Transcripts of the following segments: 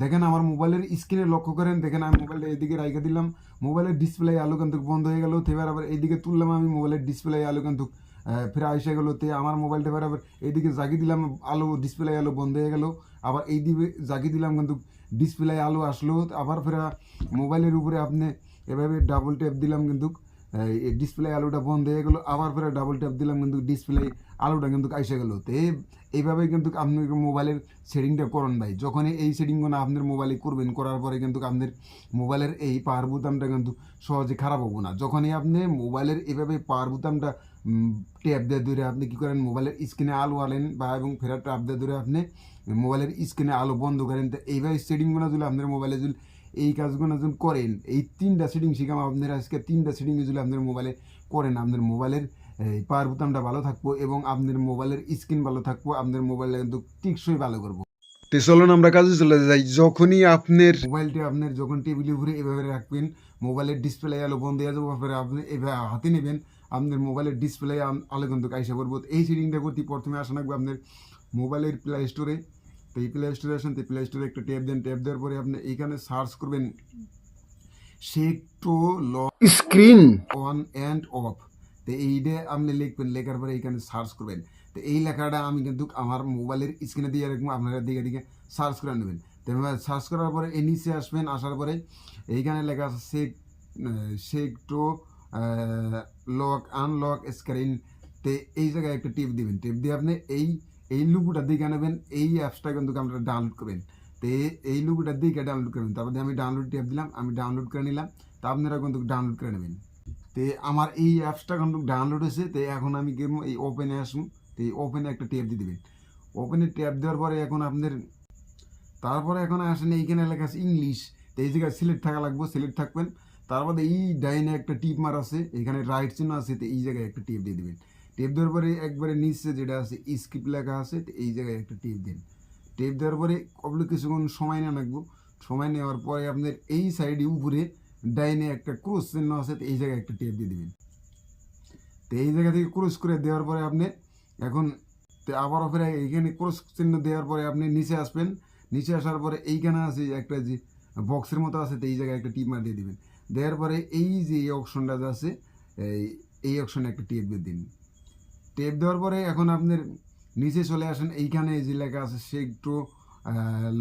দেখেন আমার মোবাইলের স্ক্রিনে লক্ষ্য করেন, দেখেন আমি মোবাইলটা এদিকে রাইখে দিলাম, মোবাইলের ডিসপ্লে আলো কিন্তু বন্ধ হয়ে গেল, তো এবার আবার এইদিকে তুললাম আমি, মোবাইলের ডিসপ্লে আলো কিন্তু ফিরে এসে গেলো, তে আমার মোবাইলটা এবার আবার এইদিকে জাগি দিলাম, আলো ডিসপ্লে আলো বন্ধ হয়ে গেল, আবার এই দিকে জাগি দিলাম কিন্তু ডিসপ্লে আলো আসলো আবার ফেরা মোবাইলের উপরে আপনি এভাবে ডাবল ট্যাপ দিলাম কিন্তু ডিসপ্লে আলোটা বন্ধ হয়ে গেলো, আবার পরে ডাবল ট্যাপ দিলাম, কিন্তু ডিসপ্লে আলোটা কিন্তু এসে গেলো। তো এইভাবে কিন্তু আপনি মোবাইলের সেটিংটা করুন ভাই। যখনই এই সেটিংগুলো আপনার মোবাইলে করবেন, করার পরে কিন্তু আপনার মোবাইলের এই পাওয়ার বোতামটা কিন্তু সহজে খারাপ হব না। যখনই আপনি মোবাইলের এভাবে পাওয়ার বোতামটা ট্যাপ দিয়ে ধরে আপনি কী করেন মোবাইলের স্ক্রিনে আলো আলেন বা এবং ফেরার ট্যাপ দিয়ে ধরে আপনি মোবাইলের স্ক্রিনে আলো বন্ধ করেন, তো এইভাবে সেটিংগুলো যদি আপনার মোবাইলে যদি এই কাজগুলো যদি করেন। এই তিনটা সেটিং শিখাম আপনার আজকে তিনটা সেটিং যদি আপনার মোবাইলে করেন আপনার মোবাইলের এই পাওয়ার বোতামটা ভালো থাকব এবং আপনার মোবাইলের স্ক্রিন ভালো থাকব আপনার মোবাইলটা কিন্তু টিকসই ভালো করব। তো চলুন আমরা কাজে চলে যাই। যখনই আপনার মোবাইলটি আপনার যখন টেবিলের উপরে এভাবে রাখবেন মোবাইলের ডিসপ্লে আলো বন্ধ হয়ে যাব আপনি এভাবে হাতে নেবেন আপনার মোবাইলের ডিসপ্লে আলো কিন্তু আইসা করব এই সেটিংটা করতে প্রথমে আসা লাগবে আপনার মোবাইলের প্লে স্টোরে তো এই প্লে স্টোরে আসেন তো প্লে স্টোরে একটা ট্যাপ দেন ট্যাপ দেওয়ার পরে আপনি এইখানে সার্চ করবেন। শেকটো ল স্ক্রিন অন অ্যান্ড অফ তো এইটা আপনি লিখবেন লেখার পরে এইখানে সার্চ করবেন। তো এই লেখাটা আমি কিন্তু আমার মোবাইলের স্ক্রিনে দিয়ে রাখব আপনারা দিকে দিকে সার্চ করে নেবেন। তো সার্চ করার পরে এই নিচে আসবেন আসার পরে এইখানে লেখা আছে shake shake to lock unlock screen তো এই জায়গায় একটা টিপ দিবেন। টিপ দিয়ে আপনি এই এই লুকুটা দিকে নেবেন, এই অ্যাপসটা কিন্তু আপনারা ডাউনলোড করবেন। তো এই- লুকুটার দিকে ডাউনলোড করবেন। তারপরে আমি ডাউনলোড টিপ দিলাম, আমি ডাউনলোড করে নিলাম, তা আপনারা কিন্তু ডাউনলোড করে নেবেন। তে আমার এই অ্যাপসটা কিন্তু ডাউনলোড হয়েছে, তো এখন আমি গেম এই ওপেনে আসুন তো এই ওপেনে একটা ট্যাপ দিয়ে দেবেন। ওপেনে ট্যাপ দেওয়ার পরে এখন আপনাদের, তারপরে এখন আসেন এইখানে লেখা আছে ইংলিশ তো এই জায়গায় সিলেক্ট থাকা লাগবে সিলেক্ট থাকবেন। তারপরে এই ডাইনে একটা টিপ মার আছে, এখানে রাইট চিহ্ন আছে, তো এই জায়গায় একটা টিপ দিয়ে দেবেন। টেপ দেওয়ার পরে একবারে নিচে যেটা আছে স্কিপ লেখা আছে এই জায়গায় একটা টিপ দিন। টেপ দেওয়ার পরে কবলে কিছুক্ষণ সময় না লাগবো। সময় নেওয়ার পরে আপনার এই সাইডে উপরে ডাইনে একটা ক্রুশ চিহ্ন আছে এই জায়গায় একটা টেপ দিয়ে দেবেন। তো এই জায়গা থেকে ক্রুশ করে দেওয়ার পরে আপনি এখন আবার ফের এইখানে ক্রুশ চিহ্ন দেওয়ার পরে আপনি নিচে আসবেন। নিচে আসার পরে এইখানে আছে একটা যে বক্সের মতো আছে, তো এই জায়গায় একটা টিপ মার দিয়ে দিবেন। দেওয়ার পরে এই যে এই অপশনটা আছে, এই অপশনে একটা টেপ দিয়ে দিন। টেপ দেওয়ার পরে এখন আপনার নিচে চলে আসেন, এইখানে যে লেখা আছে, সে একটু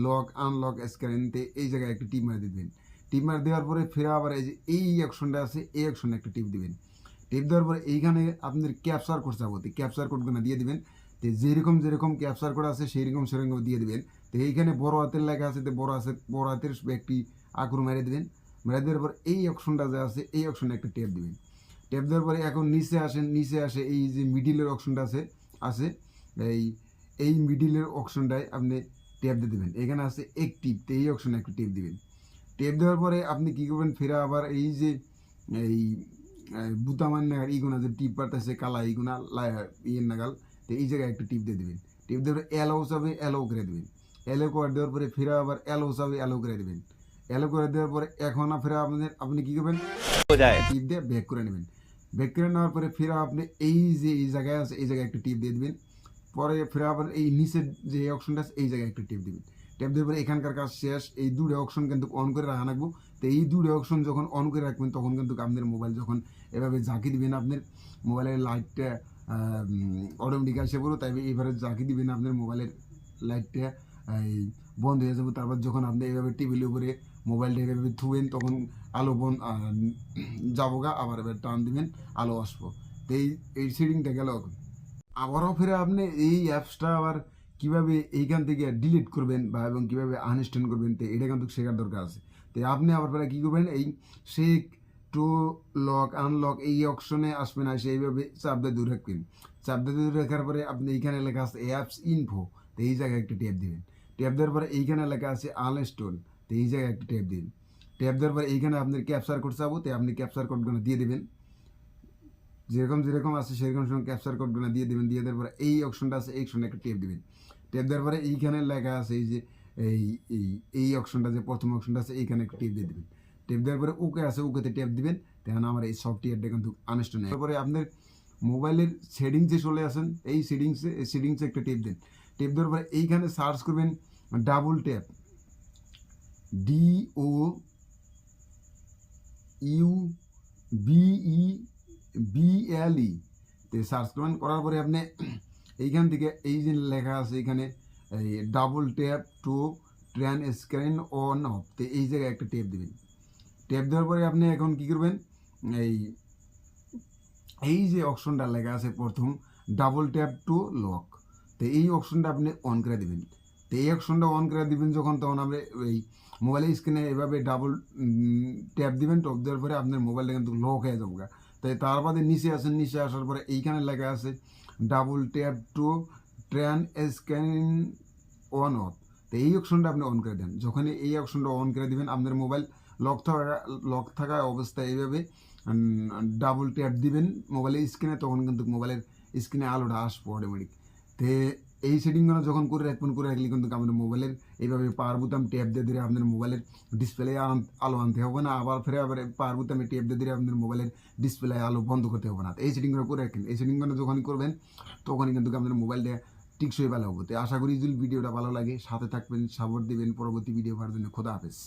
লক আনলক স্ক্রিন এই জায়গায় একটা টিপ মার দিবেন। টিপ মার দেওয়ার পরে ফের আবার এই যে এই অপশনটা আছে, এই অপশনে একটা টিপ দিবেন। টিপ দেওয়ার পরে এইখানে আপনার ক্যাপচার কোড যাব তো ক্যাপচার কোডগুলো দিয়ে দিবেন। তো যেরকম যেরকম ক্যাপচার কোড আছে সেই রকম সেরকম দিয়ে দিবেন। তো এইখানে বড় হাতের লেখা আছে, তো বড় হাতের বড় হাতের একটি আকুর মেরে দিবেন। মেরে দেওয়ার পর এই অপশনটা যে আছে, এই অপশনে একটা টেপ দিবেন। ট্যাপ দেওয়ার পরে এখন নিচে আসেন নিচে আসে এই যে মিডিলের অপশনটা আছে আছে এই এই মিডিলের অপশনটায় আপনি ট্যাপ দিয়ে দেবেন। এখানে আছে একটিভ তো এই অপশনে একটু টেপ দেবেন। টেপ দেওয়ার পরে আপনি কী করবেন ফেরা আবার এই যে এই বুতামান নাগাল এইগুনা যে টিপ পারতেছে কালা এইগুনা লা- ইয়ের নাগাল তো এই জায়গায় একটু টিপ দিয়ে দেবেন। টিপ দেওয়ার অ্যালো হিসাবে অ্যালো করে দেবেন। অ্যালো করে দেওয়ার পরে ফেরা আবার অ্যালো হিসাবে অ্যালো করে দেবেন। অ্যালো করে দেওয়ার পরে এখন ফেরা আপনাদের আপনি কী করবেন? টিপ দিয়ে ব্যাক করে নেবেন। ব্যাক করে নেওয়ার পরে ফের আপনি এই যে, এই জায়গায় আছে, এই জায়গায় একটা টিপ দিয়ে দেবেন। পরে ফের আবার এই নিচের যে অপশনটা আছে, এই জায়গায় একটা টিপ দিবেন। টিপ দেওয়ার পরে এখানকার কাজ শেষ। এই দুটো অপশন কিন্তু অন করে রাখা রাখব তো এই দুটো অপশন যখন অন করে রাখবেন, তখন কিন্তু আপনার মোবাইল যখন এভাবে ঝাঁকি দিবেন আপনার মোবাইলের লাইটটা অটোমেটিক আসে পড়ো তাই এবারে ঝাঁকি দিবেন আপনার মোবাইলের লাইটটা এই, বন্ধ হয়ে যাবে। তারপর যখন আপনি এইভাবে টেবিলের উপরে মোবাইলটা এভাবে থুবেন তখন আলো বন্ধ যাব গা আবার এবার টান দিবেন, আলো আসব। তো এই এই সেটিংটা গেল আবারও ফিরে আপনি এই অ্যাপসটা আবার কীভাবে এইখান থেকে ডিলিট করবেন বা এবং কীভাবে আনইনস্টল করবেন, তো এটা কিন্তু শেখার দরকার আছে। তো আপনি আবার ফেরা কী করবেন, এই শেক টু লক আনলক এই অপশনে আসবেন আসে এইভাবে চাপ দিয়ে দূরে রাখবেন। চাপ দিয়ে দূরে রাখার পরে আপনি এইখানে লেখা আছে অ্যাপস ইনফো তো এই জায়গায় একটা ট্যাপ দিবেন। ট্যাপ দেওয়ার পরে এইখানে লেখা আছে আনইনস্টল তো এই জায়গায় একটা ট্যাপ দিন। ট্যাপ দেওয়ার পরে এইখানে আপনার ক্যাপচার কোড চাবো, তো আপনি ক্যাপচার কোডগুলো দিয়ে দেবেন। যেরকম যেরকম আছে সেরকম সেরকম ক্যাপচার কোডগুলো দিয়ে দেবেন, দিয়ে দেওয়ার পরে এই অপশনটা আছে, এই অপশনে একটা টেপ দেবেন। টেপ দেওয়ার পরে এইখানে লেখা আছে এই যে, এই এই এই অপশনটা যে প্রথম অপশনটা আছে, এইখানে একটা টেপ দিয়ে দেবেন। টেপ দেওয়ার পরে ওকে আছে, ওকেতে টেপ দিবেন তখন আমার এই সফটওয়্যারটা কিন্তু আনস্টল নেই তারপরে আপনার মোবাইলের সেটিংসে চলে আসেন, এই সেটিংসে সেটিংসে একটা টেপ দেন। টেপ দেওয়ার পরে এইখানে সার্চ করবেন double tap D O U B B L E তে সার্চ করবেন, করার পরে আপনি এইখান থেকে এই যে লেখা আছে এখানে, এই double tap to turn screen on off তো এই জায়গায় একটা টেপ দিবেন। টেপ দেওয়ার পরে আপনি এখন কি করবেন? এই এই যে অপশনটা লেখা আছে প্রথম ডাবল ট্যাপ টু লক তো এই অপশনটা আপনি অন করে দিবেন। তো এই অপশনটা অন করে দিবেন যখন, তখন আপনি এই মোবাইলের স্ক্রিনে এভাবে ডাবল ট্যাপ দিবেন টপ দেওয়ার পরে আপনার মোবাইলটা কিন্তু লক হয়ে যাবে। তাই তার বাদে নিচে আসেন, নিচে আসার পরে এইখানে লেখা আছে double tap to turn scanning on off তো এই অপশনটা আপনি অন করে দেন। যখন এই অপশনটা অন করে দিবেন, আপনার মোবাইল লক থাকা লক থাকা অবস্থায় এইভাবে ডাবল ট্যাপ দিবেন মোবাইলের স্ক্রিনে তখন কিন্তু মোবাইলের স্ক্রিনে আলোটা আসব অটোমেটিক তে এই সেটিংগুলো যখন করে রাখবেন করে রাখলে কিন্তু আমাদের মোবাইলের এইভাবে পাওয়ার বুতাম ট্যাপ দিয়ে দিলে আপনার মোবাইলের ডিসপ্লে আলো আনতে হবে না। আবার ফেরে আবার পাওয়ার বুতামে ট্যাপ দিয়ে দিলে আপনার মোবাইলের ডিসপ্লে আলো বন্ধ করতে হবে না। এই সেটিংগুলো করে রাখেন। এই সেটিংগুলো যখন করবেন, তখনই কিন্তু আপনার মোবাইলটা টিকসই ভালো হবে। তো আশা করি যদি ভিডিওটা ভালো লাগে, সাথে থাকবেন সাপোর্ট দেবেন। পরবর্তী ভিডিও পাওয়ার জন্য খোদা হাফেজ।